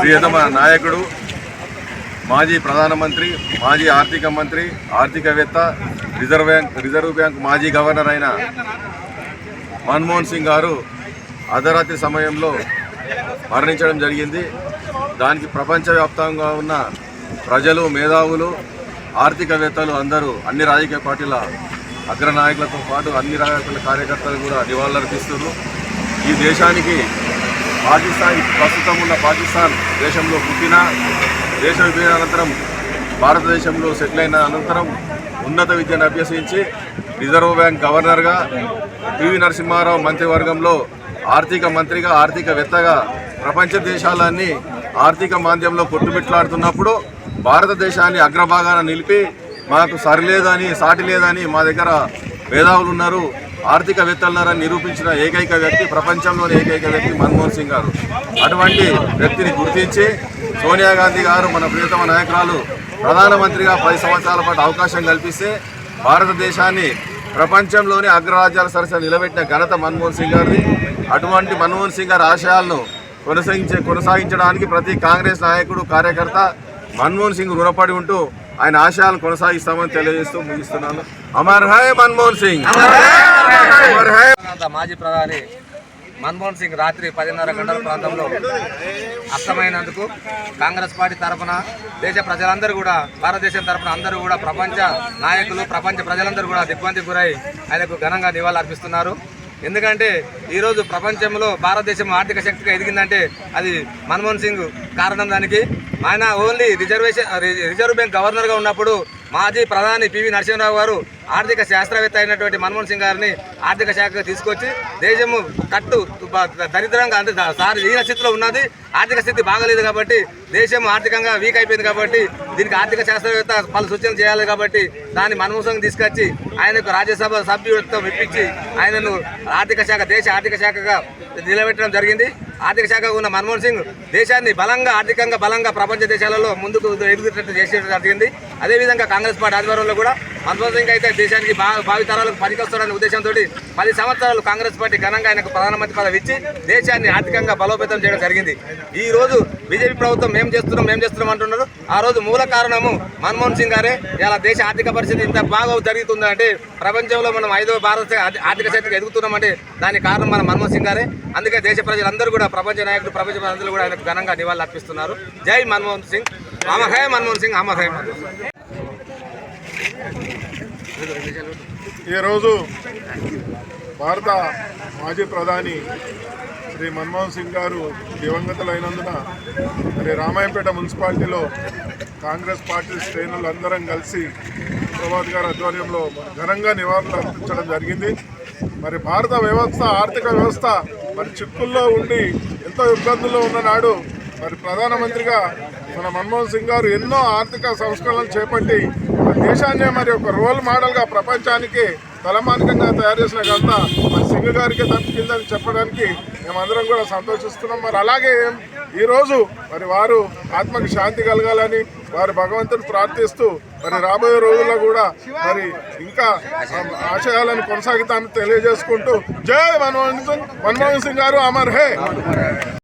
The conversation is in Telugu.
ప్రియతమ నాయకుడు మాజీ ప్రధానమంత్రి మాజీ ఆర్థిక మంత్రి ఆర్థికవేత్త రిజర్వ్ బ్యాంక్ రిజర్వ్ బ్యాంక్ మాజీ గవర్నర్ అయిన మన్మోహన్ సింగ్ గారు అర్ధరాత్రి సమయంలో మరణించడం జరిగింది. దానికి ప్రపంచవ్యాప్తంగా ఉన్న ప్రజలు మేధావులు ఆర్థికవేత్తలు అందరూ అన్ని రాజకీయ పార్టీల అగ్రనాయకులతో పాటు అన్ని రాజకీయ కార్యకర్తలు కూడా నివాళులర్పిస్తున్నారు. ఈ దేశానికి పాకిస్తాన్ ప్రస్తుతం ఉన్న పాకిస్తాన్ దేశంలో పుట్టిన దేశ విభజన అనంతరం భారతదేశంలో సెటిల్ అయిన అనంతరం ఉన్నత విద్యను అభ్యసించి రిజర్వ్ బ్యాంక్ గవర్నర్గా పివి నరసింహారావు మంత్రివర్గంలో ఆర్థిక మంత్రిగా ఆర్థికవేత్తగా ప్రపంచ దేశాలన్నీ ఆర్థిక మాంద్యంలో కొట్టుమిట్లాడుతున్నప్పుడు భారతదేశాన్ని అగ్రభాగాన నిలిపి మాకు సరిలేదని సాటి లేదని మా దగ్గర మేధావులు ఉన్నారు ఆర్థికవేత్తలున్నారని నిరూపించిన ఏకైక వ్యక్తి ప్రపంచంలోని ఏకైక వ్యక్తి మన్మోహన్ సింగ్ గారు. అటువంటి వ్యక్తిని గుర్తించి సోనియా గాంధీ గారు మన ప్రియతమ నాయకురాలు ప్రధానమంత్రిగా పది సంవత్సరాల పాటు అవకాశం కల్పిస్తే భారతదేశాన్ని ప్రపంచంలోని అగ్రరాజ్యాల సరసన నిలబెట్టిన ఘనత మన్మోహన్ సింగ్ గారిది. అటువంటి మన్మోహన్ సింగ్ గారి ఆశయాలను కొనసాగించే కొనసాగించడానికి ప్రతి కాంగ్రెస్ నాయకుడు కార్యకర్త మన్మోహన్ సింగ్ రుణపడి ఉంటూ ఆయన ఆశయాలను కొనసాగిస్తామని తెలియజేస్తూ ముగిస్తున్నాను. అమర్ హై మన్మోహన్ సింగ్! మాజీ ప్రధాని మన్మోహన్ సింగ్ రాత్రి పదిన్నర గంటల ప్రాంతంలో అస్తమైనందుకు కాంగ్రెస్ పార్టీ తరఫున దేశ ప్రజలందరూ కూడా భారతదేశం తరఫున అందరూ కూడా ప్రపంచ నాయకులు ప్రపంచ ప్రజలందరూ కూడా దిగ్బంధికి గురై ఆయనకు ఘనంగా నివాళులు అర్పిస్తున్నారు. ఎందుకంటే ఈరోజు ప్రపంచంలో భారతదేశం ఆర్థిక శక్తిగా ఎదిగిందంటే అది మన్మోహన్ సింగ్ కారణం దానికి. ఆయన ఓన్లీ రిజర్వేషన్ రిజర్వ్ బ్యాంక్ గవర్నర్గా ఉన్నప్పుడు మాజీ ప్రధాని పివి నరసింహరావు గారు ఆర్థిక శాస్త్రవేత్త అయినటువంటి మన్మోహన్ సింగ్ గారిని ఆర్థిక శాఖకు తీసుకొచ్చి దేశము కట్టు దరిద్రంగా అంటే సారి ఈన స్థితిలో ఉన్నది. ఆర్థిక స్థితి బాగలేదు కాబట్టి దేశం ఆర్థికంగా వీక్ అయిపోయింది కాబట్టి దీనికి ఆర్థిక శాస్త్రవేత్త పలు సూచనలు చేయాలి కాబట్టి దాన్ని మన్మోహన్ సింగ్ తీసుకొచ్చి ఆయనకు రాజ్యసభ సభ్యులతో మెప్పించి ఆయనను ఆర్థిక శాఖ దేశ ఆర్థిక శాఖగా నిలబెట్టడం జరిగింది. ఆర్థిక శాఖ ఉన్న మన్మోహన్ సింగ్ దేశాన్ని బలంగా ఆర్థికంగా బలంగా ప్రపంచ దేశాలలో ముందుకు ఎదుగుతున్నట్టు చేసేయడం జరిగింది. అదేవిధంగా కాంగ్రెస్ పార్టీ ఆధ్వర్యంలో కూడా మన్మోహన్ సింగ్ అయితే దేశానికి భావితరాలకు పనికొస్తారనే ఉద్దేశంతో పది సంవత్సరాలు కాంగ్రెస్ పార్టీ ఘనంగా ఆయనకు ప్రధానమంత్రి పదవి ఇచ్చి దేశాన్ని ఆర్థికంగా బలోపేతం చేయడం జరిగింది. ఈ రోజు బీజేపీ ప్రభుత్వం మేము చేస్తున్నాం మేము చేస్తున్నాం అంటున్నారు. ఆ రోజు మూల కారణము మన్మోహన్ సింగ్ గారే. ఇలా దేశ ఆర్థిక పరిస్థితి ఇంత బాగా జరుగుతుందంటే ప్రపంచంలో మనం ఐదో భారత ఆర్థిక శక్తికి ఎదుగుతున్నామంటే దానికి కారణం మన మన్మోహన్ సింగ్ గారే. అందుకే దేశ ప్రజలందరూ కూడా ప్రపంచ నాయకులు ప్రపంచ ప్రజలందరూ కూడా ఆయనకు ఘనంగా నివాళులు అర్పిస్తున్నారు. జై మన్మోహన్ సింగ్. అమహే మన్మోహన్ సింగ్ అమహే మన్మోహన్ సింగ్. ఈరోజు భారత మాజీ ప్రధాని శ్రీ మన్మోహన్ సింగ్ గారు దివంగతులైనందున మరి రామాయంపేట మున్సిపాలిటీలో కాంగ్రెస్ పార్టీ శ్రేణులు అందరం కలిసి ప్రభాత్ గారి ఆధ్వర్యంలో ఘనంగా నివాళులు అర్పించడం జరిగింది. మరి భారత వ్యవస్థ ఆర్థిక వ్యవస్థ మరి చిక్కుల్లో ఉండి ఎంతో ఇబ్బందుల్లో ఉన్న నాడు మరి ప్రధానమంత్రిగా మన మన్మోహన్ సింగ్ గారు ఎన్నో ఆర్థిక సంస్కరణలు చేపట్టి దేశాన్ని దేశాన్నే మరి ఒక రోల్ మోడల్గా ప్రపంచానికి తలమానికంగా తయారు చేసిన ఘనత మరి సింగ్ గారికి దక్కిందని చెప్పడానికి మేమందరం కూడా సంతోషిస్తున్నాం. మరి అలాగే ఈరోజు మరి వారు ఆత్మకి శాంతి కలగాలని వారు భగవంతుని ప్రార్థిస్తూ మరి రాబోయే రోజుల్లో కూడా మరి ఇంకా ఆశయాలను కొనసాగుతామని తెలియజేసుకుంటూ జై మన్మోహన్ సింగ్ మన్మోహన్ సింగ్ గారు అమర్ హే!